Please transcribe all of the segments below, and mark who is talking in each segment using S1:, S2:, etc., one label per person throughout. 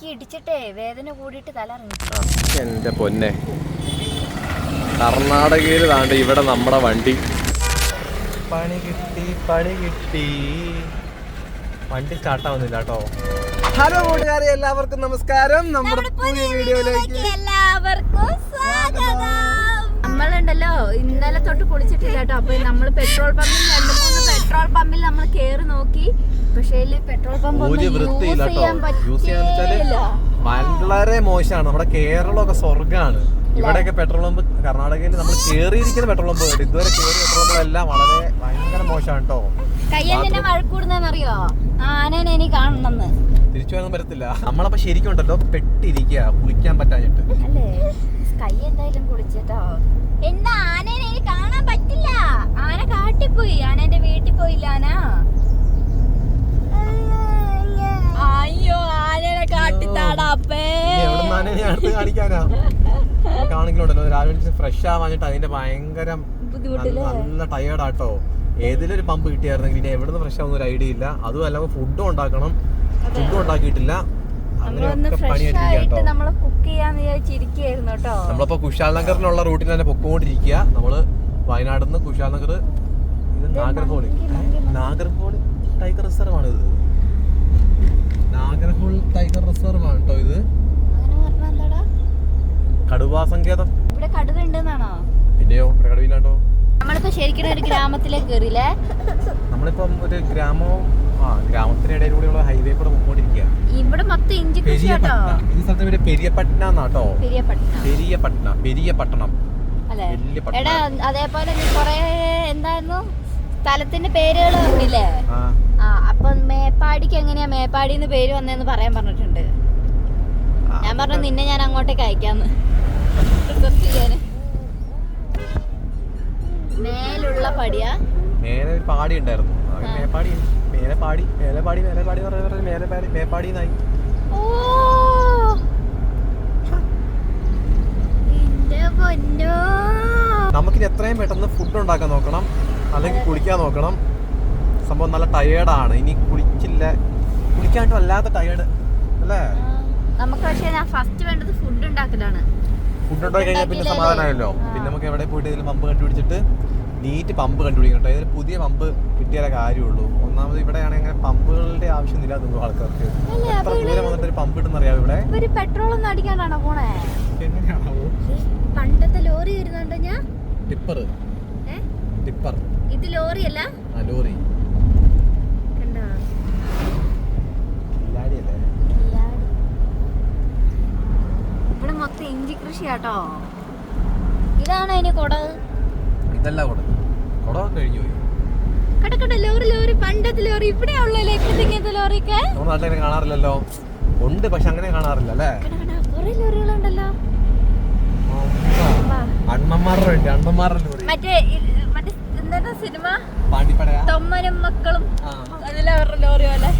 S1: എനിക്ക് ഇടിച്ചിട്ടേ വേദന കൂടിയിട്ട് തല
S2: എന്റെ പൊന്നെ. കർണാടകയിൽ താണ്ട് ഇവിടെ നമ്മുടെ വണ്ടി. പണി കിട്ടി പണി കിട്ടി. വണ്ടി സ്റ്റാർട്ട് ആവുന്നില്ല കേട്ടോ. ഹലോ കൂട്ടുകാരെ എല്ലാവർക്കും നമസ്കാരം. നമ്മുടെ പുതിയ വീഡിയോയിലേക്ക്
S1: എല്ലാവർക്കും സ്വാഗതം. നമ്മളുണ്ടല്ലോ ഇന്നലെ തൊട്ട് കുളിച്ചിട്ടില്ല കേട്ടോ. അപ്പൊ നമ്മൾ പെട്രോൾ പമ്പിൽ രണ്ട് മൂന്ന് പെട്രോൾ പമ്പിൽ നമ്മൾ കേറി നോക്കി. പക്ഷേ പെട്രോൾ പമ്പ്
S2: ഒരു വൃത്തിയില്ല
S1: യൂസ് ചെയ്യാൻ
S2: കേട്ടോ യൂസ് ചെയ്യാന്ന് വെച്ചാൽ വളരെ മോശമാണ്. നമ്മുടെ കേരളമൊക്കെ സ്വർഗമാണ് ഇവിടെയൊക്കെ പെട്രോൾ പമ്പ് കർണാടകയിൽ നമ്മൾ കേറിയിരിക്കുന്ന പെട്രോൾ പമ്പ് കേട്ടോ ഇതുവരെ കേറിയ പെട്രോൾ പമ്പ് എല്ലാം വളരെ ഭയങ്കര മോശമാണ് കേട്ടോ.
S1: കയ്യെന്തിന്റെ വഴക്കൂടുന്നറിയോ ആനേനെ ഇനി കാണണമെന്ന്.
S2: തിരിച്ചു വരാൻ പറ്റത്തില്ല. നമ്മളപ്പോ ശരിക്കും ഉണ്ടല്ലോ പെട്ടിരിക്കുക കുളിക്കാൻ പറ്റാഞ്ഞിട്ട്.
S1: കൈ എന്തായാലും കുളിച്ചിട്ടോ. എന്താ ആനേനെ കാണാൻ പറ്റില്ല. ആന കാട്ടിപ്പോയി. ആനന്റെ വീട്ടിൽ പോയില്ല ആന. അയ്യോ ആനേനെ കാട്ടിത്താടാപ്പേ
S2: കാണിക്കാനാ? കാണിക്കലുണ്ടല്ലോ രാവിലെ ഫ്രഷ് ആവാഞ്ഞിട്ട് അതിന്റെ ഭയങ്കര നല്ല ടയേർഡാട്ടോ ഏതിലൊരു പമ്പ് കിട്ടിയായിരുന്നെങ്കിൽ ഇനി എവിടുന്ന് ഫ്രഷ് ആവുന്ന ഒരു ഐഡിയ ഇല്ല. അതും അല്ല ഫുഡും ഉണ്ടാക്കണം. ഫുഡും ഉണ്ടാക്കിയിട്ടില്ല. നമ്മളിപ്പോ കുശാൽ നഗറിനുള്ള റൂട്ടിൽ തന്നെ പൊക്കോണ്ടിരിക്കുക. നമ്മൾ വയനാട് നിന്ന് കുശാൽ നഗർ ഇത് നാഗർഹോളി നാഗർഹോളി ടൈഗർ റിസർവ് ആണ് ഇത് നാഗർഹോൾ ടൈഗർ റിസർവ് ആണ് കേട്ടോ ഇത്.
S1: അങ്ങനെ പറഞ്ഞാ എന്താടാ?
S2: കടുവാ സങ്കേതം.
S1: ഇവിടെ കടുവ ഉണ്ടെന്നാണോ
S2: പിന്നെയോ? ഇവിടെ കടുവില്ലാണ്ടോ
S1: നമ്മളിപ്പോ ശരിക്കും ഒരു ഗ്രാമത്തിലേക്ക് കയറിയില്ലേ
S2: നമ്മളിപ്പം ഒരു ഗ്രാമവും ആ ഗ്രാമത്തിന്റെ ഗ്രാമത്തിനിടയിലൂടെയുള്ള ഹൈവേ കൂടെ പൊക്കോണ്ടിരിക്കുക
S1: ഇവിടെ മൊത്തം ഇഞ്ചി കൃഷി കേട്ടോ.
S2: ഈ സ്ഥലത്ത് പേര് പെരിയപട്ടണ എന്നാട്ടോ
S1: പെരിയപട്ടണം
S2: പെരിയപട്ടണ പെരിയപട്ടണം
S1: അല്ലേ?
S2: പട്ടണം.
S1: എടാ അതേപോലെ എന്തായിരുന്നു? സ്ഥലത്തിന്റെ പേരുകൾ പറഞ്ഞില്ലേ?
S2: ആ.
S1: അപ്പൊ മേപ്പാടിക്ക് എങ്ങനെയാ മേപ്പാടിന്ന് പേര് വന്നേന്ന് പറയാൻ പറഞ്ഞിട്ടുണ്ട്. ഞാൻ പറഞ്ഞു നിന്നെ ഞാൻ അങ്ങോട്ടേക്ക് അയക്കാന്ന്. മേലുള്ള പടിയാ.
S2: മേലെ ഒരു പാടി ഉണ്ടായിരുന്നു. മേപ്പാടി മേലെ പാടി മേലെ പാടി മേലെ പാടി പറഞ്ഞു പറഞ്ഞു മേലെ പാടി മേപ്പാടി എന്നായി. നമുക്കിത് എത്രയും പെട്ടെന്ന് ഫുഡ് ഉണ്ടാക്കാൻ നോക്കണം. അല്ലെങ്കിൽ കുളിക്കാൻ നോക്കണം. സംഭവം നല്ല ടയേർഡാണ് ഇനി കുളിച്ചില്ല. കുളിക്കാണ്ട് വല്ലാത്ത ടയേർഡ് അല്ലേ?
S1: നമുക്ക് പക്ഷേ ഞാൻ ഫസ്റ്റ് വേണ്ടത് ഫുഡ് ഉണ്ടാക്കലാണ്.
S2: ഫുഡ് ഉണ്ടാക്കി കഴിഞ്ഞാൽ പിന്നെ? സമാധാനമായല്ലോ. പിന്നെ നമുക്ക് എവിടെ പോയിട്ട് ഇതിൽ പമ്പ് കണ്ടുപിടിച്ചിട്ട് നീറ്റ് പമ്പ് കണ്ടുപിടിക്കണം കേട്ടോ. ഇതിൽ പുതിയ പമ്പ് കിട്ടിയാലേ കാര്യമുള്ളൂ. ഒന്നാമത് ഇവിടെയാണ് അങ്ങനെ പമ്പുകളുടെ ആവശ്യമില്ല തോന്നുന്നു ആൾക്കാർക്ക്. എത്ര ദൂരം വന്നിട്ട് ഒരു പമ്പ് ഇട്ടെന്ന് അറിയാം ഇവിടെ
S1: പെട്രോൾ ഒന്നും അടിക്കാനാണോ പോണേ? പണ്ടത്തെ ലോറി വരുന്നുണ്ടോ ഞാൻ?
S2: ടിപ്പർ? ടിപ്പർ
S1: ഇത് ലോറി അല്ല?
S2: ലോറി.
S1: ഇവിടെ മൊത്തം ഇഞ്ചി കൃഷി ഇതാണ് അതിന് കൊട?
S2: ഇതല്ല കൊട. കൊട കഴിഞ്ഞു പോയി.
S1: കടക്കട ലോറി ലോറി പണ്ടത്തെ ലോറി ഇവിടെ ഉള്ളല്ലേ ഇപ്പോഴത്തെ ഇങ്ങനത്തെ ലോറിയൊക്കെ
S2: അങ്ങനെ കാണാറില്ലല്ലോ. ഉണ്ട് പക്ഷെ അങ്ങനെ കാണാറില്ല അല്ലേ?
S1: കുറെ ലോറികളുണ്ടല്ലോ.
S2: അണ്ണന്മാരുടെ അണ്ണന്മാരുടെ ലോറി.
S1: മറ്റേ സിനിമ? തൊമ്മനും മക്കളും. അതിലെ അവരുടെ ലോറി പോലെ.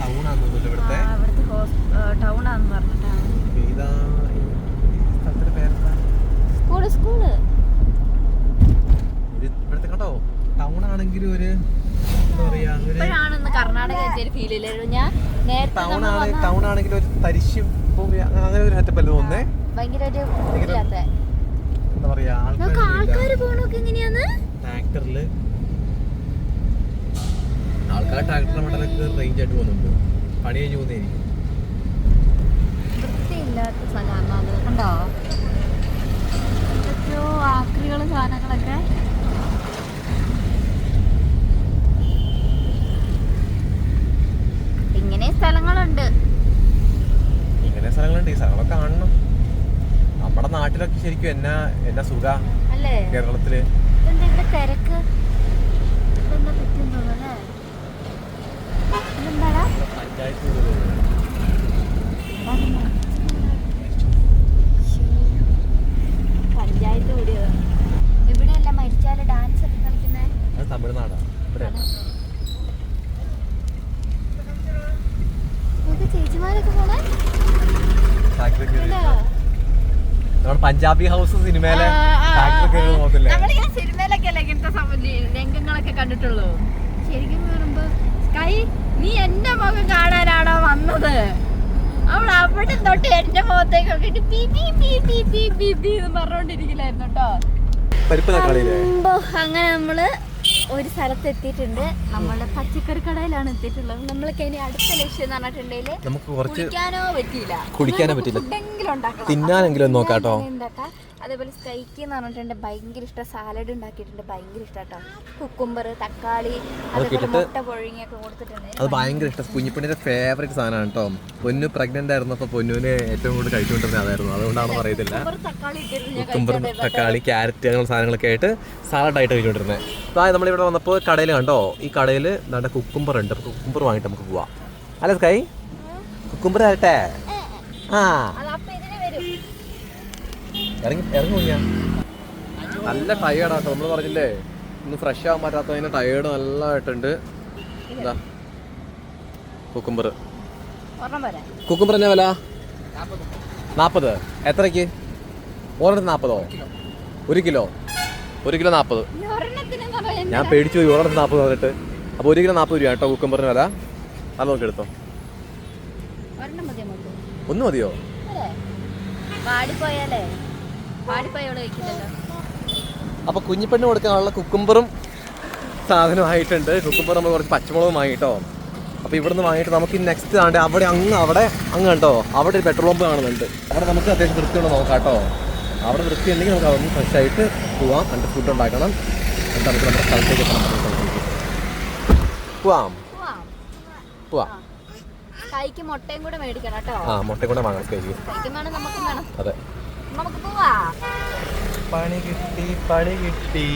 S2: ടൗൺ ആണെന്ന് തോന്നുന്നു ഇവിടുത്തെ.
S1: ആ, ഇവിടുത്തെ ടൗൺ ആന്ന് പറഞ്ഞിട്ടാണ്
S2: ഇതാ ഈ സ്ഥലത്തിന്റെ പേരെന്താ?
S1: School school.
S2: ഒരു ഇവിടുത്തെ കേട്ടോ ആണെങ്കിലും ഒരു എന്താ പറയാ ഒരു
S1: ഇപ്പോഴാണ് ഒന്ന് കർണാടക എത്തിയൊരു ഫീൽ ഇല്ലായിരുന്നു ഞാൻ നേരത്തെ
S2: ടൗൺ
S1: നമ്മൾ
S2: ആണ്
S1: വന്ന
S2: ടൗൺ ആണെങ്കിലും ഒരു തരിശ് ഭൂമി അങ്ങനെ അങ്ങനെ ഒരു സെറ്റപ്പ് അല്ലേ തോന്നുന്നേ
S1: ഭയങ്കര ഒരു ഇല്ലാത്ത
S2: എന്താ പറയാ
S1: നമുക്ക് ആൾക്കാര് പോണൊക്കെ എങ്ങനെയാന്ന്
S2: ട്രാക്ടറിൽ ആൾക്കാർ ട്രാക്ടറിന്റെ മണ്ടലൊക്കെ റേഞ്ച് ആയിട്ട് പോകുന്നുണ്ട്. പണി കഴിഞ്ഞ് പോകുന്നതായിരിക്കും.
S1: വൃത്തിയില്ലാത്ത സ്ഥലമാണ് അത്? കണ്ടോ? എന്തൊക്കെയോ ആക്രികളും സാധനങ്ങളൊക്കെ. ഇങ്ങനെ സ്ഥലങ്ങളുണ്ട്.
S2: ഇങ്ങനെ സ്ഥലങ്ങളുണ്ട്. ഈ സ്ഥലങ്ങളൊക്കെ കാണണം. നമ്മുടെ നാട്ടിലൊക്കെ ശരിക്കും എന്നാ എന്നാ സുഖ?
S1: കേരളത്തിൽ. തിരക്ക്?
S2: പഞ്ചായത്ത്
S1: കൂടിയതാണ് കൂടിയോ ഇവിടെയല്ല മരിച്ചാൽ ഡാൻസ് ഒക്കെ കളിക്കുന്നേ?
S2: തമിഴ്നാടാ. തമിഴ്നാടാ ഇവിടെ
S1: നമുക്ക് ചേച്ചിമാരൊക്കെ പോണേ
S2: ഫാക്ടറി കയറി
S1: ഇല്ല.
S2: നമ്മുടെ പഞ്ചാബി ഹൗസ് സിനിമയിലെ
S1: നമ്മളിങ്ങനെ സിനിമയിലൊക്കെ അല്ലേ ഇങ്ങനത്തെ രംഗങ്ങളൊക്കെ കണ്ടിട്ടുള്ളൂ. ശരിക്കും പറയുമ്പോ സ്കൈ നീ മുഖം കാണാനാണോ വന്നത്? അവൾ അവിടെ തൊട്ട് എന്റെ മുഖത്തേക്ക് നോക്കിട്ട് P P P P P P P എന്ന് പറഞ്ഞോണ്ടിരിക്കലായിരുന്നു കേട്ടോ.
S2: പരിപ്പ് തക്കാളിയില്ലേ
S1: അമ്പോ, അങ്ങനെ നമ്മൾ ഒരു സ്ഥലത്ത് എത്തിയിട്ടുണ്ട് നമ്മൾ പച്ചക്കറി കടയിലാണ് എത്തിയിട്ടുള്ളത്. നമ്മൾക്ക് ഇനി അടുത്ത ലക്ഷ്യം എന്ന് പറഞ്ഞിട്ടുണ്ടെങ്കിൽ
S2: നമുക്ക് കുറച്ച്
S1: കുടിക്കാനോ പറ്റിയില്ല.
S2: കുടിക്കാനോ പറ്റില്ല.
S1: നോക്കാട്ടോ
S2: തിന്നാനെങ്കിലും ഒന്ന്
S1: അതേപോലെ സ്കൈക്ക് എന്ന് പറഞ്ഞിട്ടുണ്ട് ഭയങ്കര ഇഷ്ടം. സാലഡ് ഉണ്ടാക്കിയിട്ടുണ്ട്. ഭയങ്കര ഇഷ്ടം കേട്ടോ കുക്കുംബർ തക്കാളി അതേപോലെ മുട്ട പൊഴുങ്ങിയൊക്കെ കൊടുത്തിട്ടുണ്ട്.
S2: അത് ഭയങ്കര ഇഷ്ടം. കുഞ്ഞിപ്പണിന്റെ ഫേവറേറ്റ് സാധനമാണ് കേട്ടോ പൊന്നു പ്രഗ്നന്റ് ആയിരുന്നപ്പോൾ പൊന്നുവിന് ഏറ്റവും കൂടുതൽ കഴിച്ചുകൊണ്ടിരുന്നത് അതായിരുന്നു. അതുകൊണ്ടാണ് പറയത്തില്ല
S1: കുക്കുംബർ തക്കാളി
S2: ക്യാരറ്റ് അങ്ങനെ സാധനങ്ങളൊക്കെ ആയിട്ട് സാലഡായിട്ട് കഴിച്ചുകൊണ്ടിരുന്നത് അതായത് നമ്മളിവിടെ വന്നപ്പോൾ കടയിൽ കണ്ടോ? ഈ കടയിൽ നല്ല കുക്കുംബർ ഉണ്ട്. അപ്പോൾ കുക്കുംബർ വാങ്ങിയിട്ട് നമുക്ക് പോവാം. അല്ല സ്കൈ കുക്കുംബർ തരട്ടെ? ആ
S1: അത് അപ്പൊ ഇതിന് വരും
S2: ഇറങ്ങി ഇറങ്ങി കുഞ്ഞാ നല്ല ടയേർഡാട്ടോ നമ്മൾ പറഞ്ഞില്ലേ ഒന്ന് ഫ്രഷ് ആവാൻ പറ്റാത്തതിന് ടയേർഡ് നല്ലതായിട്ടുണ്ട് എന്താ കുക്കുംബർ കുക്കുംബർ എന്നാ വില? നാൽപ്പത് എത്രയ്ക്ക്? ഒരെണ്ണത്തിന് നാൽപ്പതോ ഒരു കിലോ? ഒരു കിലോ നാൽപ്പത് ഞാൻ പേടിച്ചു പോയി ഒരെണ്ണത്തിന് നാൽപ്പത് പറഞ്ഞിട്ട്. അപ്പോൾ ഒരു കിലോ നാൽപ്പത് രൂപ കേട്ടോ കുക്കുംബറിന് വില. അത് നോക്കി എടുത്തോ. ഒന്ന് മതിയോ?
S1: പാടിപ്പോയാലേ.
S2: അപ്പോൾ കുഞ്ഞിപ്പെണ്ണ് കൊടുക്കാനുള്ള കുക്കുംബറും സാധനമായിട്ടുണ്ട് കുക്കുംബർ നമ്മൾ കുറച്ച് പച്ചമുളകും വാങ്ങിട്ടോ. അപ്പോൾ ഇവിടുന്ന് വാങ്ങിയിട്ട് നമുക്ക് നെക്സ്റ്റ് ആണ്ട് അവിടെ അങ്ങ് അവിടെ അങ്ങ് കണ്ടോ? അവിടെ ഒരു പെട്രോൾ പമ്പ് കാണുന്നുണ്ട്. അവിടെ നമുക്ക് അത്യാവശ്യം വൃത്തിയുണ്ട് നോക്കാം കേട്ടോ. അവിടെ വൃത്തി ഉണ്ടെങ്കിൽ നമുക്ക് അവിടെ നിന്ന് ഫ്രഷ് ആയിട്ട് പോവാം. എന്നിട്ട് ഫുഡ് ഉണ്ടാക്കണം. എന്നിട്ട് നമുക്ക് നമ്മുടെ സ്ഥലത്തേക്ക് എത്തണം. പോവാം.
S1: പോവാം. മുട്ടയും കൂടെ മേടിക്കണം കേട്ടോ.
S2: ആ മുട്ടയും കൂടെ വാങ്ങാം അതെ.
S1: നമുക്ക് പോവാ.
S2: പണി കിട്ടി പണി കിട്ടി.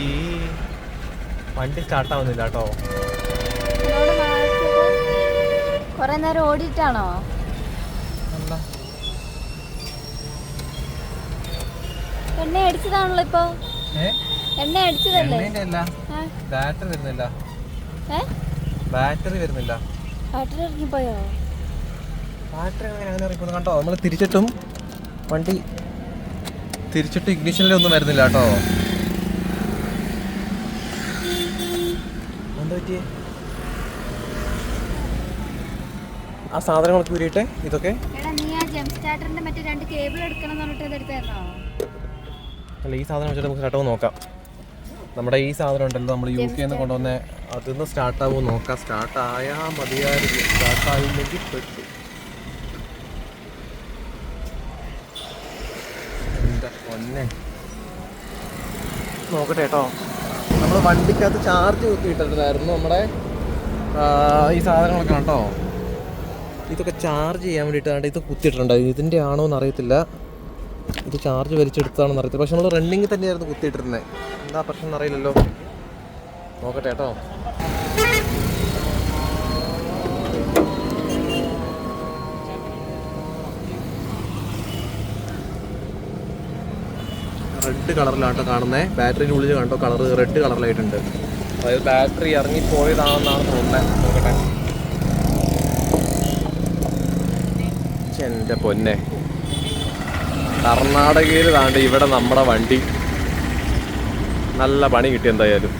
S2: വണ്ടി സ്റ്റാർട്ടാവുന്നില്ല കേട്ടോ.
S1: കൊറേ നേരം ഓടിയിട്ടാണോ? എണ്ണ അടിച്ചതാണല്ലോ ഇപ്പൊ. എണ്ണ അടിച്ചതല്ലേ?
S2: ബാറ്ററി വരുന്നില്ല. ബാറ്ററി വരുന്നില്ല.
S1: ബാറ്ററി ഇറങ്ങിപ്പോയോ?
S2: ബാറ്ററി അങ്ങനെ ഇറങ്ങിപ്പോകുന്നു കണ്ടോ? നമ്മൾ തിരിച്ചിട്ടും വണ്ടി തിരിച്ചിട്ട് ഇഗ്നിഷനിൽ ഒന്നും വരുന്നില്ല കേട്ടോ. ആ സാധനങ്ങളൊക്കെ ഊരിയിട്ട് ഇതൊക്കെ?
S1: എടാ നീ ആ സ്റ്റാർട്ടറിന്റെ മറ്റേ രണ്ട് കേബിൾ എടുക്കണം പറഞ്ഞിട്ട് ഇതെടുത്തായിരുന്നോ
S2: അല്ല ഈ സാധനം വെച്ചിട്ട് നമുക്ക് സ്റ്റാർട്ടാവും നോക്കാം. നമ്മുടെ ഈ സാധനം ഉണ്ടല്ലോ നമ്മൾ യു കെ നിന്ന് കൊണ്ടുവന്ന അതിന്ന് സ്റ്റാർട്ടാവും നോക്കാം. സ്റ്റാർട്ട് ആയാൽ മതിയായിരുന്നു. സ്റ്റാർട്ടായില്ലെങ്കിൽ പെട്ടു. എന്താ പൊന്നെ നോക്കട്ടെ കേട്ടോ. നമ്മൾ വണ്ടിക്കകത്ത് ചാർജ് കുത്തിയിട്ടിട്ടുണ്ടായിരുന്നു നമ്മുടെ ഈ സാധനങ്ങളൊക്കെ കേട്ടോ. ഇതൊക്കെ ചാർജ് ചെയ്യാൻ വേണ്ടിയിട്ടാണ് ഇത് കുത്തിയിട്ടുണ്ടായിരുന്നു ഇതിന്റെ ആണോ എന്ന് അറിയത്തില്ല. ഇത് ചാർജ് വലിച്ചെടുത്താണെന്ന് അറിയത്തില്ല. പക്ഷെ നമ്മൾ റണ്ണിങ് തന്നെയായിരുന്നു കുത്തിയിട്ടിരുന്നത്. എന്താ പ്രശ്നം എന്നറിയില്ലല്ലോ നോക്കട്ടെ കേട്ടോ. റെഡ് കളറിലാട്ടോ കാണുന്നത് ബാറ്ററിന്റെ ഉള്ളിൽ കണ്ടോ കളർ റെഡ് കളറിലായിട്ടുണ്ട് അതായത് ബാറ്ററി ഇറങ്ങി ഇറങ്ങിപ്പോയതാണെന്നാണ് തോന്നുന്നത് നോക്കട്ടെ. എന്റെ പൊന്നെ. കർണാടകയിൽ താണ്ട് ഇവിടെ നമ്മുടെ വണ്ടി. നല്ല പണി കിട്ടി എന്തായാലും.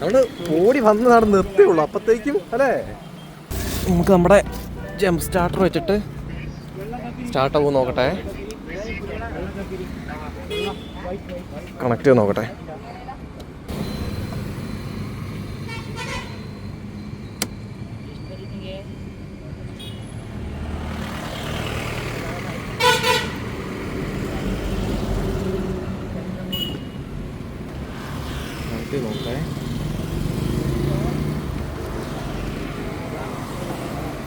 S2: നമ്മൾ ഓടി വന്നതാണ് നിർത്തിയുള്ളൂ അപ്പത്തേക്കും അല്ലേ? നമുക്ക് നമ്മുടെ ജംപ് സ്റ്റാർട്ടർ വെച്ചിട്ട് സ്റ്റാർട്ട് ആവും നോക്കട്ടെ. കണക്ട് ചെയ്ത് നോക്കട്ടെ കണക്ട് ചെയ്ത് നോക്കട്ടെ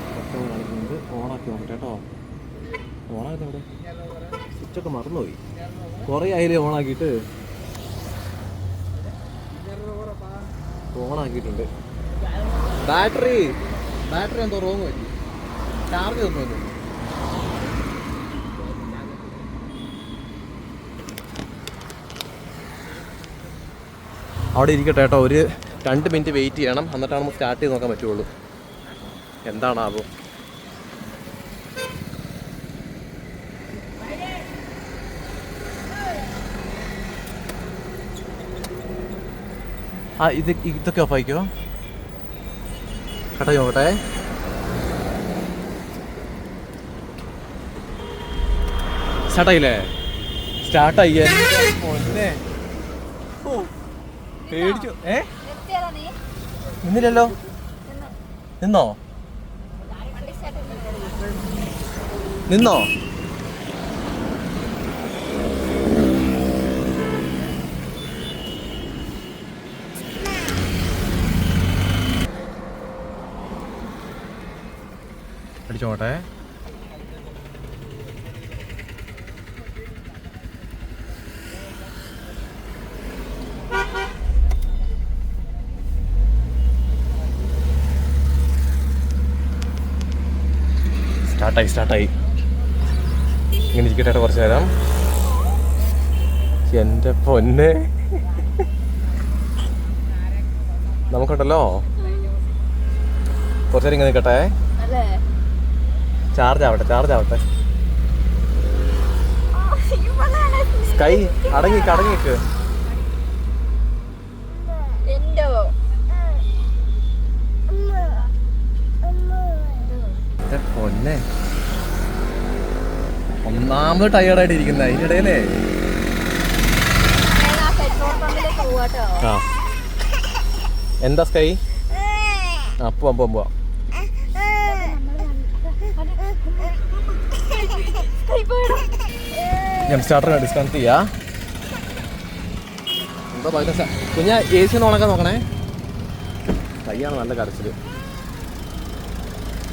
S2: ബട്ടൺ കാണിക്കുന്നത് ഓണാക്കി നോക്കട്ടെ കേട്ടോ ഓണാക്കി അവിടെ സ്വിച്ചൊക്കെ മറന്നുപോയി. കുറേ ആയില്ലേ ഓണാക്കിയിട്ട്? ഓണാക്കിയിട്ടുണ്ട്. ബാറ്ററി ബാറ്ററി എന്തോ റോങ് പറ്റി ചാർജ് ഒന്നും അവിടെ ഇരിക്കട്ടെ കേട്ടോ. ഒരു രണ്ട് മിനിറ്റ് വെയിറ്റ് ചെയ്യണം. എന്നിട്ടാണ് നമുക്ക് സ്റ്റാർട്ട് ചെയ്ത് നോക്കാൻ പറ്റുള്ളൂ. എന്താണാവോ? ആ ഇത് ഇതൊക്കെ ഓഫ് ആയിക്കോ? കേട്ടോ നോക്കട്ടെ. സ്റ്റാർട്ടായില്ലേ സ്റ്റാർട്ടായി ഓ, പേടിച്ചു. ഏ? നിന്നില്ലല്ലോ? നിന്നോ.
S1: വണ്ടി
S2: അടിച്ചോട്ടെ സ്റ്റാർട്ടായി സ്റ്റാർട്ടായി. ഇങ്ങനെ ഇരിക്കട്ടെ കുറച്ച് നേരം. എന്റെ പൊന്നെ. നമുക്കുണ്ടല്ലോ. കുറച്ചേരം ഇങ്ങനെ നിൽക്കട്ടെ.
S1: അല്ലേ?
S2: ചാർജ് ആവട്ടെ ചാർജ് ആവട്ടെ. സ്കൈ
S1: അടങ്ങി
S2: കടങ്ങിക്ക്. പൊന്നെ. ഒന്നാമത് ടയേർഡായിട്ട് ഇരിക്കുന്ന അതിനിടയിലേ എന്താ സ്കൈ അപ്പം പോവാം. ഞാൻ സ്റ്റാർട്ടർ ഡിസ്കണക്ട് ചെയ്യാ. എന്താ പറയുക കുഞ്ഞ എ സി ഓണൊക്കെ നോക്കണേ. കയ്യാണ് നല്ല കരച്ചിൽ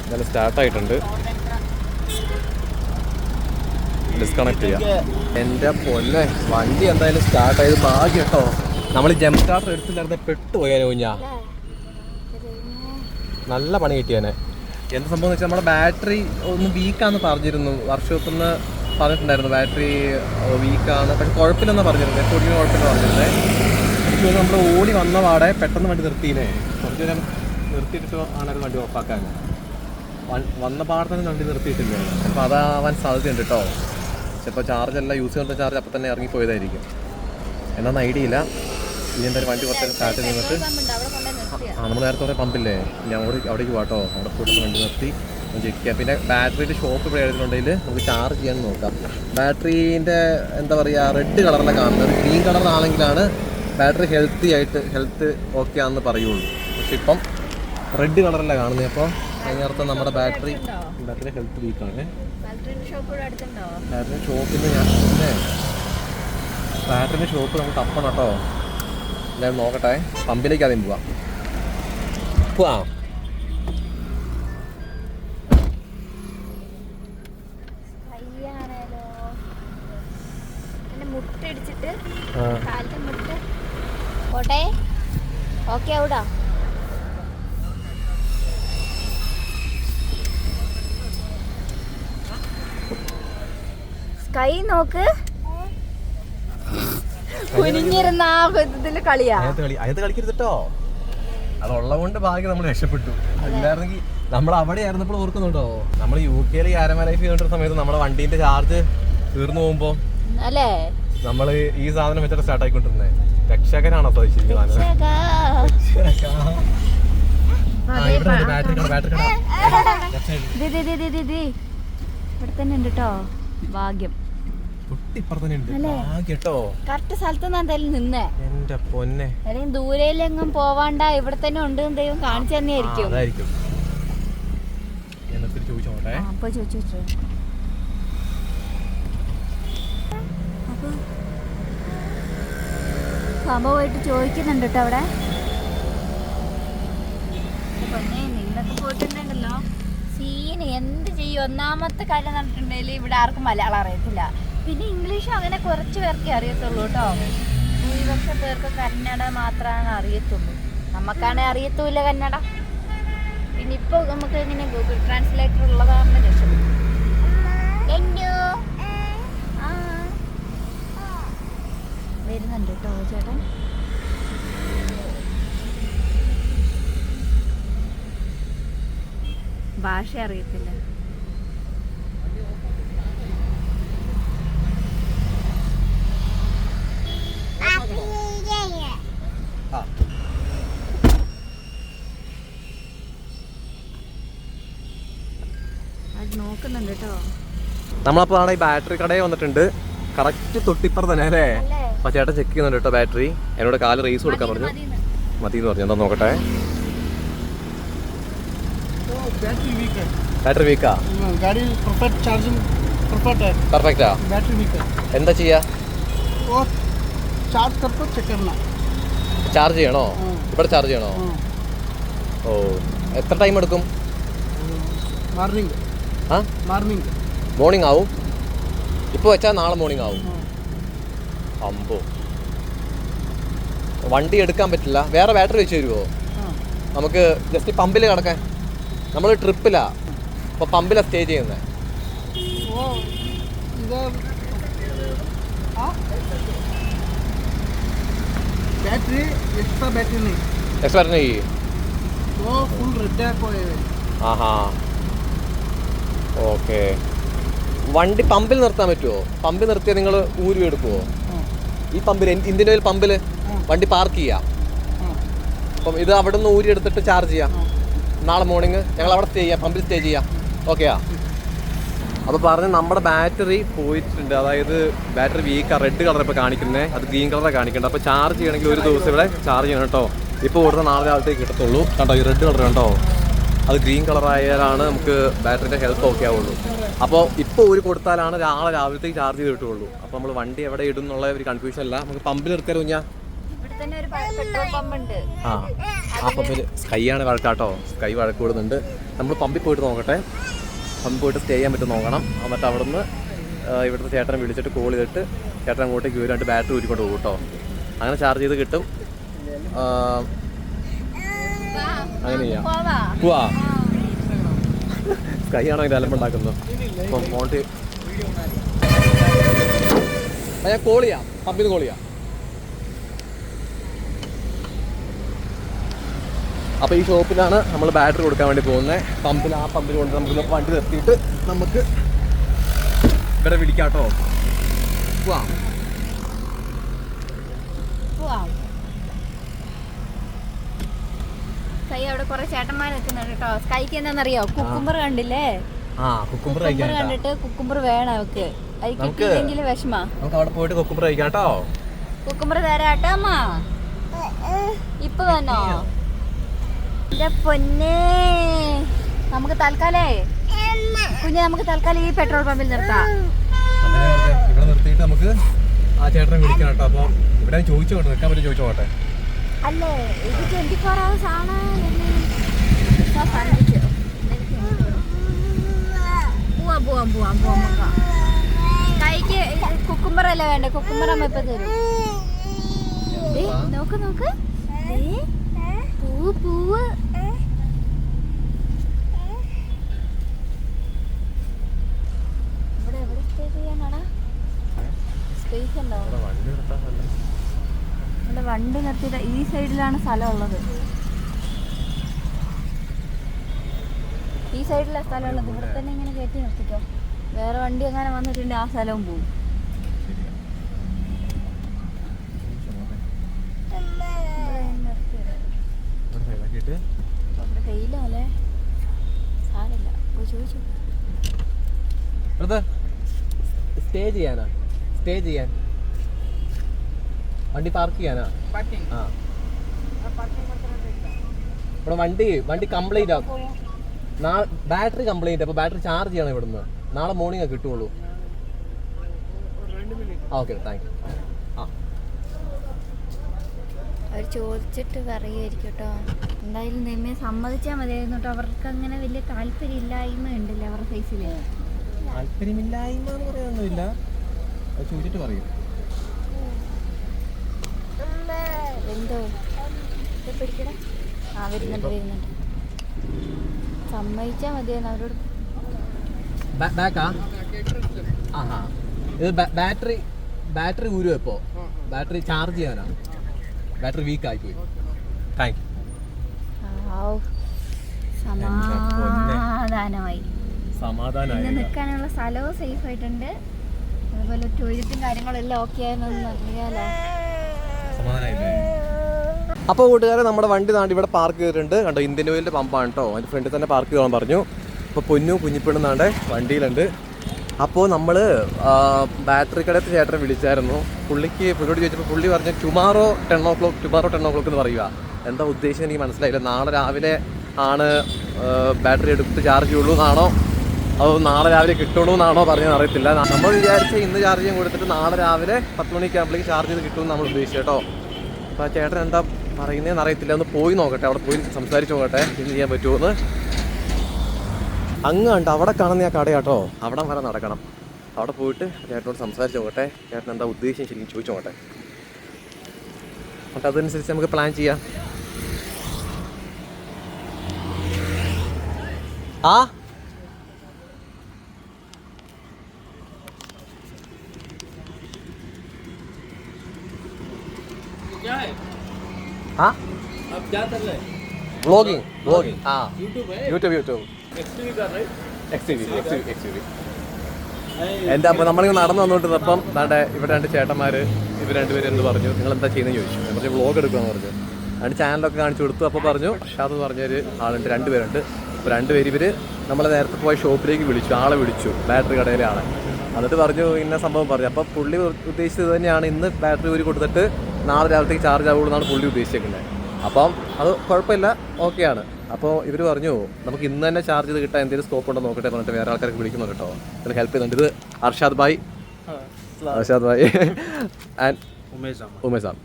S2: എന്തായാലും സ്റ്റാർട്ടായിട്ടുണ്ട് ഡിസ്കണക്ട് ചെയ്യാം. എന്റെ പൊന്നെ വണ്ടി എന്തായാലും സ്റ്റാർട്ട് ആയത് ഭാഗ്യം കേട്ടോ നമ്മൾ ജം സ്റ്റാർട്ടർ എടുത്തില്ലായിരുന്നെ പെട്ടുപോയാനോ കുഞ്ഞാ. നല്ല പണി കിട്ടിയാനെ എന്ത് സംഭവം എന്ന് വെച്ചാൽ നമ്മുടെ ബാറ്ററി ഒന്ന് വീക്കാന്ന് പറഞ്ഞിരുന്നു. വർക്ക്ഷോപ്പിൽ നിന്ന് പറഞ്ഞിട്ടുണ്ടായിരുന്നു ബാറ്ററി വീക്കാണ് പക്ഷെ കുഴപ്പമില്ലെന്ന് പറഞ്ഞിരുന്നത് എപ്പോഴും കുഴപ്പമില്ല പറഞ്ഞിരുന്നത് എനിക്ക് നമ്മൾ ഓടി വന്ന പാടെ പെട്ടെന്ന് വണ്ടി നിർത്തിയില്ലേ? കുറച്ച് നേരം നിർത്തിയിട്ട് ആണത് വണ്ടി ഓഫാക്കാൻ വന്ന പാടെ തന്നെ വണ്ടി നിർത്തിയിട്ടില്ലേ? ചിലപ്പോൾ അതാവാൻ സാധ്യതയുണ്ട് കേട്ടോ ചിലപ്പോൾ ചാർജ് എല്ലാം യൂസ് ചെയ്യുന്ന ചാർജ് അപ്പം തന്നെ ഇറങ്ങിപ്പോയതായിരിക്കും എന്നാന്ന് ഐഡിയ ഇല്ല. ഇനി എന്തായാലും വണ്ടി കുറച്ച് സ്റ്റാർട്ട്
S1: നിർത്തിയ.
S2: ആ നമ്മൾ നേരത്തെ കുറേ പമ്പില്ലേ ഞാൻ അവിടെ അവിടേക്ക് കേട്ടോ അവിടെ പോയിട്ട് വണ്ടി നിർത്തി. ചെയ്യാം പിന്നെ ബാറ്ററിയുടെ ഷോപ്പ് ഇവിടെ എഴുതുന്നുണ്ടെങ്കിൽ നമുക്ക് ചാർജ് ചെയ്യാൻ നോക്കാം. ബാറ്ററീന്റെ എന്താ പറയുക റെഡ് കളറിലെ കാണുന്നത്. ഗ്രീൻ കളറിലാണെങ്കിലാണ് ബാറ്ററി ഹെൽത്തി ആയിട്ട് ഹെൽത്ത് ഓക്കെ ആണെന്ന് പറയുള്ളൂ. പക്ഷെ ഇപ്പം റെഡ് കളറല്ല കാണുന്നത്. അപ്പോൾ അതിനർത്ഥം നമ്മുടെ ബാറ്ററി ബാറ്ററി ഹെൽത്ത് വീക്കാണ് ബാറ്ററി ഷോപ്പിൽ ഞാൻ പിന്നെ ബാറ്ററിന്റെ ഷോപ്പ് നമുക്ക് തപ്പണം കേട്ടോ. ഞാൻ നോക്കട്ടെ. പമ്പിലേക്ക് ആദ്യം പോവാം. പോവാം.
S1: ഓക്കെ ആവൂടാ സ്കൈ നോക്ക്. കുനിഞ്ഞിരുന്ന ആ ഇതിൽ കളിയാ.
S2: അയത്ത് കളി അയത്ത് കളിക്കരുത് കേട്ടോ അതുള്ളത് ഭാഗ്യം നമ്മൾ രക്ഷപ്പെട്ടു. അല്ലായിരുന്നെങ്കിൽ നമ്മൾ അവിടെ ആയിരുന്നപ്പോൾ ഓർക്കുന്നുണ്ടോ? നമ്മൾ യു കെയിൽ ആരമ ലൈഫ് ചെയ്തിട്ട് സമയത്ത് നമ്മുടെ വണ്ടീന്റെ ചാർജ് തീർന്നു പോകുമ്പോ
S1: അല്ലേ?
S2: നമ്മൾ ഈ സാധനം വെച്ചിട്ട് സ്റ്റാർട്ട് ആയിക്കൊണ്ടിരുന്നത് രക്ഷകനാണോ
S1: ഇവിടെ തന്നെ ഉണ്ട് കേട്ടോ ഭാഗ്യം. കറക്റ്റ് സ്ഥലത്ത് എന്തായാലും നിന്നേ.
S2: എന്റെ പൊന്നെ.
S1: അല്ലെങ്കിൽ ദൂരയിലെങ്ങും പോവാണ്ട. ഇവിടെ തന്നെ ഉണ്ട് ദൈവം കാണിച്ചു തന്നെയായിരിക്കും
S2: ചോദിച്ചോട്ടെ.
S1: ചോദിച്ചു ചോദിച്ചു അപ്പൊ സംഭവമായിട്ട് ചോദിക്കുന്നുണ്ട് കേട്ടോ അവിടെ. പോയിട്ടുണ്ടല്ലോ സീന് എന്ത് ചെയ്യും? ഒന്നാമത്തെ കാര്യം നടന്നിട്ടുണ്ടെങ്കിൽ ഇവിടെ ആർക്കും മലയാളം അറിയത്തില്ല. പിന്നെ ഇംഗ്ലീഷ് അങ്ങനെ കുറച്ച് പേർക്കേ അറിയത്തുള്ളൂ കേട്ടോ. ഭൂരിപക്ഷം പേർക്ക് കന്നഡ മാത്രമാണ് അറിയത്തുള്ളൂ. നമുക്കാണെ അറിയത്തുമില്ല കന്നഡ. പിന്നെ ഇപ്പോൾ നമുക്ക് ഇങ്ങനെ ഗൂഗിൾ ട്രാൻസ്ലേറ്റർ ഉള്ളതാണ് രക്ഷപ്പെട്ടു എന്തോ? ആ. വരുന്നുണ്ട് കേട്ടോ ചേട്ടൻ. ഭാഷ അറിയത്തില്ല.
S2: നമ്മളപ്പോൾ ആണ് ഈ ബാറ്ററി കടയിൽ വന്നിട്ടുണ്ട്. കറക്റ്റ് തൊട്ടിപ്പുറ തന്നെ അല്ലേ? അപ്പോൾ ചേട്ടൻ ചെക്ക് ചെയ്യുന്നുണ്ട് കേട്ടോ ബാറ്ററി എന്നോട് കാൽ റേസ് കൊടുക്കാൻ പറഞ്ഞു. മതി എന്ന് പറഞ്ഞു. എന്താ നോക്കട്ടെ. ബാറ്ററി വീക്കാ പെർഫെക്റ്റാ എന്താ ചെയ്യാ? ചാർജ് ചെയ്യണോ. ഇവിടെ ചാർജ് ചെയ്യണോ? ഓ എത്ര ടൈം എടുക്കും?
S3: മോർണിംഗ്
S2: മോർണിംഗ് ആവും. ഇപ്പോൾ വെച്ചാൽ നാളെ മോർണിംഗ് ആവും. അമ്പോ വണ്ടി എടുക്കാൻ പറ്റില്ല വേറെ ബാറ്ററി വെച്ച് തരുമോ
S3: हाँ,
S2: നമുക്ക് ജസ്റ്റ് പമ്പിൽ കിടക്കാൻ നമ്മൾ ട്രിപ്പിലാ അപ്പോൾ പമ്പിലാണ് സ്റ്റേ ചെയ്യുന്നത്
S3: वो इधर हाँ? बैटरी एक्स्ट्रा बैटरी नहीं
S2: എക്സ്പയർ ചെയ്യ്
S3: वो फुल रेड है कोई
S2: ആഹാ ഓക്കെ വണ്ടി പമ്പിൽ നിർത്താൻ പറ്റുമോ പമ്പിൽ നിർത്തിയാൽ നിങ്ങൾ ഊരി എടുക്കുമോ
S3: हाँ,
S2: ഈ പമ്പിൽ ഇന്ത്യൻ ഓയിൽ പമ്പിൽ വണ്ടി പാർക്ക് ചെയ്യാം. അപ്പം ഇത് അവിടെ നിന്ന് ഊരിയെടുത്തിട്ട് ചാർജ് ചെയ്യാം. നാളെ മോർണിംഗ് ഞങ്ങൾ അവിടെ സ്റ്റേ ചെയ്യാം പമ്പിൽ സ്റ്റേ ചെയ്യാം. ഓക്കെയാ അപ്പോൾ പറഞ്ഞ് നമ്മുടെ ബാറ്ററി പോയിട്ടുണ്ട്. അതായത് ബാറ്ററി വീക്ക് റെഡ് കളർ ഇപ്പോൾ കാണിക്കുന്നത് അത് ഗ്രീൻ കളറാണ് കാണിക്കേണ്ടത് അപ്പോൾ ചാർജ് ചെയ്യണമെങ്കിൽ ഒരു ദിവസം ഇവിടെ ചാർജ് ചെയ്യണം കേട്ടോ. ഇപ്പോൾ ഓടുന്ന നാളെ രാവിലത്തേക്ക് കിട്ടത്തുള്ളൂ. കണ്ടോ ഈ റെഡ് കളർ കണ്ടോ? അത് ഗ്രീൻ കളറായാലാണ് നമുക്ക് ബാറ്ററിന്റെ ഹെൽത്ത് ഓക്കെ ആവുള്ളൂ. അപ്പോൾ ഇപ്പോൾ ഒരു കൊടുത്താലാണ് നാളെ രാവിലത്തേക്ക് ചാർജ് ചെയ്ത് കിട്ടുള്ളൂ അപ്പോൾ നമ്മൾ വണ്ടി എവിടെ ഇടും എന്നുള്ള ഒരു കൺഫ്യൂഷൻ അല്ല. നമുക്ക് പമ്പിൽ നിർത്തിയാലോ ഞാൻ ആ ആ പമ്പിൽ സ്കൈയാണ് വഴക്കാട്ടോ. സ്കൈ വഴക്ക് കൂടുന്നുണ്ട് നമ്മൾ പമ്പിൽ പോയിട്ട് നോക്കട്ടെ. പമ്പിൽ പോയിട്ട് സ്റ്റേ ചെയ്യാൻ പറ്റും നോക്കണം. എന്നിട്ട് അവിടുന്ന് ഇവിടുത്തെ ചേട്ടനെ വിളിച്ചിട്ട് കോൾ ചെയ്തിട്ട് ചേട്ടൻ അങ്ങോട്ടേക്ക് വരും ബാറ്ററി ഊരിക്കൊണ്ട് പോകും കേട്ടോ. അങ്ങനെ ചാർജ് ചെയ്ത് കിട്ടും. അങ്ങനെ ചെയ്യാം
S1: പോവാ
S2: ആണോ ഇത് അലമ്പുണ്ടാക്കുന്നത് അപ്പം മോണ്ടി ഞാൻ കോൾ ചെയ്യാം പമ്പിൽ നിന്ന് കോൾ ചെയ്യാം അപ്പോൾ ഈ ഷോപ്പിലാണ് നമ്മൾ ബാറ്ററി കൊടുക്കാൻ വേണ്ടി പോകുന്നത് പമ്പിൽ ആ പമ്പിൽ കൊണ്ട് നമുക്ക് വണ്ടി നിർത്തിയിട്ട് നമുക്ക് ഇവിടെ വിളിക്കാം കേട്ടോ. പോവാം
S1: സ്കൈ അവിടെ കുറെ ചേട്ടന്മാർ നിൽക്കുന്നുണ്ട് കേട്ടോ. സ്കൈക്ക് എന്താണെന്നറിയോ? കുക്കുംബർ കണ്ടില്ലേ?
S2: ആ
S1: കുക്കുംബർ
S2: കഴിക്കാം
S1: കണ്ടിട്ട് കുക്കുംബർ വേണം അവക്ക് അത്
S2: നമുക്ക്
S1: കിട്ടിയില്ലെങ്കിൽ വിഷമാ.
S2: നമുക്ക് അവിടെ പോയിട്ട് കുക്കുംബർ കഴിക്കാം കേട്ടോ.
S1: കുക്കുംബർ തരാട്ടോ അമ്മ. ഇപ്പൊ വന്നോ? എന്റെ പൊന്നേ. നമുക്ക് തൽക്കാലേ. കുഞ്ഞെ നമുക്ക് തൽക്കാലം ഈ പെട്രോൾ പമ്പിൽ നിർത്താം.
S2: അങ്ങനെ ഇവിടെ നിർത്തിയിട്ട് നമുക്ക് ആ ചേട്ടനെ വിളിക്കണം കേട്ടോ. അപ്പോൾ ഇവിടെ ചോദിച്ചോട്ടെ നിൽക്കാൻ പറ്റും ചോദിച്ചോട്ടെ
S1: അല്ലേ? ഇത് ട്വന്റി ഫോർ അവേഴ്സ് ആണ് സമ്മതിച്ചു. പോവാം പോവാം പോവാം പോവാം പോവാം. കൈക്ക് കുക്കുംബർ അല്ലേ വേണ്ട? കുക്കുംബർ അമ്മ ഇപ്പൊ തരും. നോക്ക് നോക്ക്. ദേ, പൂവ്. ഇവിടെ എവിടെ സ്റ്റേ ചെയ്യാനാടാ? സ്പേസ്
S2: ഉണ്ടാവും
S1: ഇവിടെ വണ്ടി നിർത്തിയിട്ട് ഈ സൈഡിലാണ് സ്ഥലം ഉള്ളത് ഈ സൈഡിലാണ് സ്ഥലം ഉള്ളത് ഇവിടെ തന്നെ ഇങ്ങനെ കയറ്റി നിർത്തിക്കോ. വേറെ വണ്ടി എങ്ങനെ വന്നിട്ടുണ്ട് ആ സ്ഥലവും ചോദിച്ചു
S2: സ്റ്റേ ചെയ്യാനാ? സ്റ്റേ ചെയ്യാൻ. വണ്ടി പാർക്ക് ചെയ്യാനാ? ആ. ഇവിടെ വണ്ടി വണ്ടി കംപ്ലൈന്റ് ആക്കും നാളെ ബാറ്ററി കംപ്ലൈന്റ് അപ്പോൾ ബാറ്ററി ചാർജ് ചെയ്യണം ഇവിടുന്ന്. നാളെ മോർണിംഗ് കിട്ടുള്ളൂ. ഓക്കെ താങ്ക് യു
S1: അവർ ചോദിച്ചിട്ട് പറയുമായിരിക്കും കേട്ടോ എന്തായാലും നിന്നെ സമ്മതിച്ചാൽ മതിയായിരുന്നു കേട്ടോ അവർക്ക് അങ്ങനെ വലിയ താല്പര്യമില്ലായ്മ ഉണ്ടല്ലോ അവരുടെ ഫേസിൽ
S2: താല്പര്യമില്ലായ്മ എന്ന് പറയാനൊന്നുമില്ല. ചോദിച്ചിട്ട് പറയും.
S1: എന്തോ? ആ വരുന്നുണ്ട് വരുന്നുണ്ട്. സമ്മതിച്ചാൽ മതിയായിരുന്നു അവരോട്.
S2: ബാക്കാ? ആഹാ. ഇത് ബാറ്ററി ബാറ്ററി ഊരുവോ ഇപ്പോൾ ബാറ്ററി ചാർജ് ചെയ്യാനാ? ബാറ്ററി വീക്ക്
S1: ആയി
S2: പോയി. താങ്ക്.
S1: സമാധാനമായി.
S2: സമാധാനമായി.
S1: നിൽക്കാനുള്ള സ്ഥലവും സേഫ് ആയിട്ടുണ്ട്. അതുപോലെ ടോയ്ലറ്റും കാര്യങ്ങളെല്ലാം ഓക്കെ ആയിരുന്നു അറിയാലോ.
S2: സമാധാനമായില്ലേ? അപ്പോൾ കൂട്ടുകാരെ നമ്മുടെ വണ്ടി നാട് ഇവിടെ പാർക്ക് ചെയ്തിട്ടുണ്ട്. കണ്ടോ ഇന്ത്യൻ ഓയിലിന്റെ പമ്പാണ് കേട്ടോ അതിന്റെ ഫ്രണ്ടിൽ തന്നെ പാർക്ക് ചെയ്തോളാൻ പറഞ്ഞു. അപ്പോൾ പൊന്നു കുഞ്ഞിപ്പെണ്ണുന്നാണ്ട് വണ്ടിയിലുണ്ട്. അപ്പോൾ നമ്മൾ ബാറ്ററി കടത്ത് ചേട്ടനെ വിളിച്ചായിരുന്നു. പുള്ളിക്ക് പുള്ളിയോട് ചോദിച്ചപ്പോൾ പുള്ളി പറഞ്ഞു tomorrow ten o'clock tomorrow ten o'clock എന്ന് പറയുക എന്താ ഉദ്ദേശം എനിക്ക് മനസ്സിലായില്ല. നാളെ രാവിലെ ആണ് ബാറ്ററി എടുത്ത് ചാർജ് ചെയ്യുള്ളൂ എന്നാണോ? അതോ നാളെ രാവിലെ കിട്ടുള്ളൂ എന്നാണോ പറഞ്ഞത് അറിയത്തില്ല. നമ്മൾ വിചാരിച്ച ഇന്ന് ചാർജ് ചെയ്യാൻ കൊടുത്തിട്ട് നാളെ രാവിലെ പത്ത് മണിക്ക് ആകുമ്പോഴേക്ക് ചാർജ് ചെയ്ത് കിട്ടുമെന്ന് നമ്മൾ ഉദ്ദേശിച്ചു കേട്ടോ. അപ്പോൾ ചേട്ടൻ എന്താ പറയുന്നതെന്ന് അറിയത്തില്ല. ഒന്ന് പോയി നോക്കട്ടെ അവിടെ പോയി സംസാരിച്ച് നോക്കട്ടെ എന്ത് ചെയ്യാൻ പറ്റുമോ അങ്ങ് കണ്ട് അവിടെ കാണുന്ന ആ കട കേട്ടോ അവിടെ വരെ നടക്കണം. അവിടെ പോയിട്ട് ചേട്ടനോട് സംസാരിച്ച് നോക്കട്ടെ. ചേട്ടൻ എന്താ ഉദ്ദേശം ശരിക്കും ചോദിച്ചു നോക്കട്ടെ. എന്നിട്ട് അതനുസരിച്ച് നമുക്ക് പ്ലാൻ ചെയ്യാം. ആ? ആ
S3: आप क्या कर रहे हैं
S2: വ്ളോഗിങ് വ്ളോഗിങ് ആ
S3: यूट्यूब है
S2: യൂട്യൂബ് യൂട്യൂബ്
S3: एक्सटीवी कर रहे
S2: X T V X T V X T V
S3: हैं
S2: എൻ്റെ അപ്പോൾ നമ്മളിങ്ങനെ നടന്നു വന്നുകൊണ്ടിരുന്നപ്പം ദാണ്ടെ ഇവിടെ രണ്ട് ചേട്ടന്മാർ ഇവർ രണ്ടുപേരും എന്ത് പറഞ്ഞു നിങ്ങൾ എന്താ ചെയ്യുന്നത് ചോദിച്ചു ഞാൻ പറഞ്ഞു വ്ളോഗ് എടുക്കുമെന്ന് പറഞ്ഞു അതിന് ചാനലൊക്കെ കാണിച്ചു കൊടുത്തു അപ്പോൾ പറഞ്ഞു ഷാദ് പറഞ്ഞൊരു ആളുണ്ട് രണ്ടുപേരുണ്ട് അപ്പോൾ രണ്ടുപേര് ഇവർ നമ്മളെ നേരത്തെ പോയ ഷോപ്പിലേക്ക് വിളിച്ചു ആളെ വിളിച്ചു ബാറ്ററി കടയിലെ ആളെ എന്നിട്ട് പറഞ്ഞു ഇന്ന സംഭവം പറഞ്ഞു അപ്പോൾ പുള്ളി ഉദ്ദേശിച്ചത് തന്നെയാണ് ഇന്ന് ബാറ്ററി ഊരി കൊടുത്തിട്ട് നാളെ രാവിലത്തേക്ക് ചാർജ് ആവുള്ളൂ എന്നാണ് പുള്ളി ഉദ്ദേശിച്ചേക്കുന്നത് അപ്പം അത് കുഴപ്പമില്ല ഓക്കെയാണ്. അപ്പോൾ ഇവർ പറഞ്ഞു നമുക്ക് ഇന്ന് തന്നെ ചാർജ് ചെയ്ത് കിട്ടാൻ എന്തെങ്കിലും സ്കോപ്പ് ഉണ്ടോ നോക്കട്ടെ പറഞ്ഞിട്ട് വേറെ ആൾക്കാർക്ക് വിളിക്കുന്നു കേട്ടോ. അതിന് ഹെൽപ്പ് ചെയ്യുന്നുണ്ട്. ഇത് Arshad bhai. Arshad.
S3: Bhai. And
S2: Umesh Sam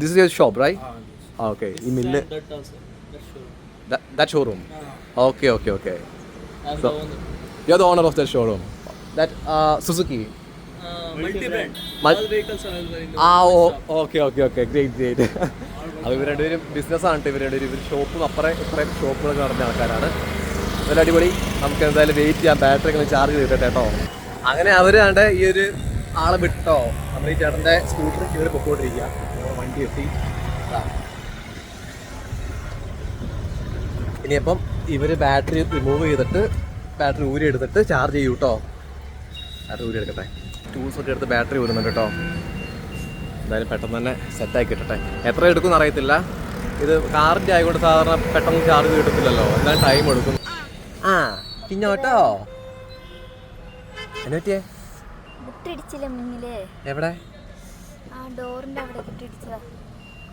S2: this is your shop right okay ഈ mill
S3: that
S2: showroom okay okay okay
S3: you
S2: are
S3: the owner of the showroom that Suzuki
S2: ah oh okay okay okay. Great great അപ്പോൾ ഇവർ രണ്ടുപേരും ബിസിനസ്സാണ് ഇവർ രണ്ടുപേരും ഇവർ ഷോപ്പും അപ്പുറം ഇത്രയും ഷോപ്പുകളൊക്കെ നടന്ന ആൾക്കാരാണ്. നല്ല അടിപൊളി. നമുക്ക് എന്തായാലും വെയിറ്റ് ചെയ്യാം. ബാറ്ററി ഒക്കെ ചാർജ് ചെയ്തിട്ടെ കേട്ടോ അങ്ങനെ അവരാണ്ട് ഈ ഒരു ആളെ വിട്ടോ. നമ്മൾ ഈ ചേട്ടന്റെ സ്കൂട്ടർ കയറി പൊക്കോണ്ടിരിക്കുക വണ്ടി എത്തി. ഇനിയപ്പം ഇവർ ബാറ്ററി റിമൂവ് ചെയ്തിട്ട് ബാറ്ററി ഊരി എടുത്തിട്ട് ചാർജ് ചെയ്യൂട്ടോ ബാറ്ററി ഊരി എടുക്കട്ടെ ടൂൾസ് ഒക്കെ എടുത്ത് ബാറ്ററി വരുന്നുണ്ട് കേട്ടോ. എന്തായാലും പെട്ടെന്ന് തന്നെ സെറ്റാക്കി കിട്ടട്ടെ. എത്ര എടുക്കുമെന്ന് അറിയത്തില്ല. ഇത് കാറിന്റെ ആയതുകൊണ്ട് സാധാരണ പെട്ടെന്ന് ചാർജ് കിട്ടത്തില്ലല്ലോ. എന്തായാലും ടൈം എടുക്കും. ആ പിന്നോട്ടോ
S1: കേട്ടോ?
S2: എവിടെ?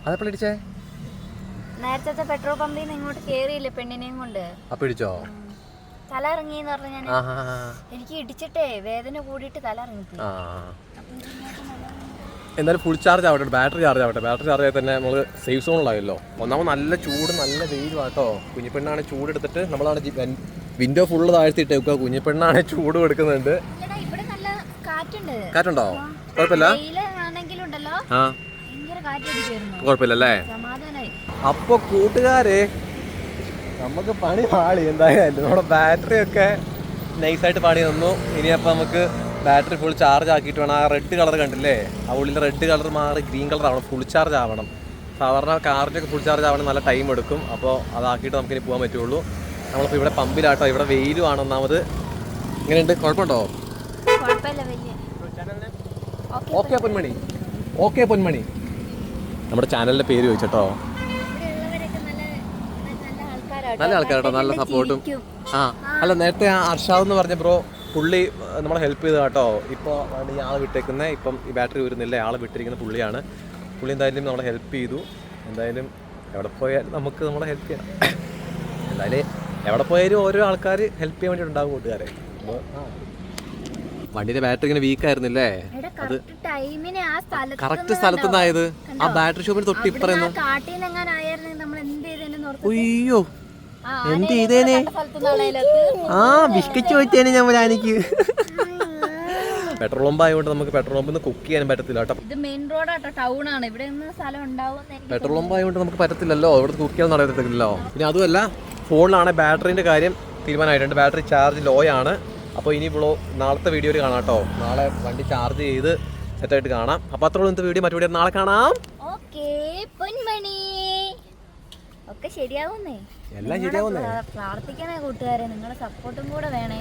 S2: അതെപ്പോൾ ഇടിച്ചേ
S1: നേരത്തെ പെട്രോൾ പമ്പിൽ നിന്ന് ഇങ്ങോട്ട് കേറിയില്ലേ പെണ്ണിനെയും കൊണ്ട്?
S2: അപ്പൊ ഇടിച്ചോ
S1: തല ഇറങ്ങിന്ന് പറഞ്ഞു ഞാൻ എനിക്ക് ഇടിച്ചിട്ടേ വേദന കൂടിയിട്ട് തല ഇറങ്ങി
S2: എന്തായാലും ഫുൾ ചാർജ് ആവട്ടെ ബാറ്ററി ചാർജ് ആവട്ടെ. ബാറ്ററി ചാർജ് ആയി തന്നെ നമ്മൾ സേഫ് സോണിലായല്ലോ ഒന്നാമത് നല്ല ചൂട് നല്ല വെയിലാട്ടോ കുഞ്ഞിപ്പെണ്ണാണ് ചൂട് എടുത്തിട്ട് നമ്മളാണ് വിൻഡോ ഫുള്ള് താഴ്ത്തിയിട്ട് വെക്കുക. കുഞ്ഞിപ്പെണ്ണാണ് ചൂട്
S1: നല്ല കാറ്റുണ്ട്.
S2: കുഴപ്പമില്ല? കുഴപ്പമില്ല
S1: സമാധാനായി.
S2: അപ്പൊ കൂട്ടുകാരെ നമുക്ക് പണി പാളി എന്തായാലും നമ്മുടെ ബാറ്ററി ഒക്കെ നൈസായിട്ട് പണി തന്നു ഇനി അപ്പം നമുക്ക് ബാറ്ററി ഫുൾ ചാർജ് ആക്കിയിട്ട് വേണം. ആ റെഡ് കളർ കണ്ടില്ലേ? ആ ഉള്ളിൽ റെഡ് കളർ മാറി ഗ്രീൻ കളർ ആവണം. ഫുൾ ചാർജ് ആവണം. സാധാരണ കാറിന്റെ ഫുൾ ചാർജ് ആവണം നല്ല ടൈം എടുക്കും. അപ്പോൾ അതാക്കിയിട്ട് നമുക്ക് ഇനി പോകാൻ പറ്റുള്ളൂ. നമ്മളിപ്പോൾ ഇവിടെ പമ്പിലാട്ടോ. ഇവിടെ വെയിലും ആണ്. ഒന്നാമത് ഇങ്ങനെയുണ്ട്. കുഴപ്പമുണ്ടോ?
S1: ഓക്കെ
S2: പൊന്മണി. ഓക്കെ പൊന്മണി. നമ്മുടെ ചാനലിന്റെ പേര്
S1: നല്ല നല്ല ആൾക്കാരാട്ടോ
S2: നല്ല സപ്പോർട്ടും. ആ അല്ല നേരത്തെ ആ അർഷാദ് എന്ന് പറഞ്ഞ ബ്രോ പുള്ളി നമ്മളെ ഹെൽപ്പ് ചെയ്ത കേട്ടോ ഇപ്പോൾ ഈ ആൾ വിട്ടേക്കുന്നത് ഇപ്പം ഈ ബാറ്ററി വരുന്നില്ല. ആൾ വിട്ടിരിക്കുന്ന പുള്ളിയാണ്. പുള്ളി എന്തായാലും നമ്മളെ ഹെൽപ്പ് ചെയ്തു. എന്തായാലും എവിടെ പോയാലും നമുക്ക് നമ്മളെ ഹെൽപ്പ് ചെയ്യണം. എന്തായാലും എവിടെ പോയാലും ഓരോ ആൾക്കാർ ഹെൽപ്പ് ചെയ്യാൻ വേണ്ടി ഉണ്ടാവും കൂട്ടുകാരെ. അപ്പോൾ വണ്ടിയുടെ ബാറ്ററി ഇങ്ങനെ വീക്ക് ആയിരുന്നില്ലേ?
S1: അത് കറക്റ്റ് സ്ഥലത്ത്
S2: നിന്നായത് ആ ബാറ്ററി ഷോപ്പിന് തൊട്ട് ഇപ്പറയുന്നു അയ്യോ. എന്ത് ചെയ്തേനെ. ആ ബിസ്ക്കറ്റ് ചോദിച്ചേനെ ഞാൻ എനിക്ക് പെട്രോൾ പമ്പ് ആയതുകൊണ്ട് നമുക്ക് പെട്രോൾ പമ്പിൽ നിന്ന് കുക്ക് ചെയ്യാൻ പറ്റത്തില്ല കേട്ടോ.
S1: ഇത് മെയിൻ റോഡാട്ടോ ടൗൺ ആണ്. ഇവിടെ സ്ഥലം ഉണ്ടാവും
S2: പെട്രോൾ പമ്പ് ആയതുകൊണ്ട് നമുക്ക് പറ്റത്തില്ലല്ലോ. ഇവിടെ കുക്ക് ചെയ്യാൻ നടക്കത്തില്ലല്ലോ പിന്നെ അതുമല്ല ഫോണിലാണ് ബാറ്ററിന്റെ കാര്യം തീരുമാനമായിട്ടുണ്ട്. ബാറ്ററി ചാർജ് ലോ ആണ്. അപ്പോൾ ഇനി ഇപ്പോൾ നാളത്തെ വീഡിയോയിൽ കാണാം കേട്ടോ. നാളെ വണ്ടി ചാർജ് ചെയ്ത് സെറ്റായിട്ട് കാണാം. അപ്പോൾ അത്രയുള്ള ഇന്നത്തെ വീഡിയോ മറ്റു വീഡിയോ നാളെ കാണാം.
S1: ഓക്കേ പൊന്മണി. ഒക്കെ ശരിയാവുന്നേ.
S2: എല്ലാം ശരിയാവുന്നേ.
S1: പ്രാർത്ഥിക്കണേ കൂട്ടുകാരെ നിങ്ങളുടെ സപ്പോർട്ടും കൂടെ വേണേ.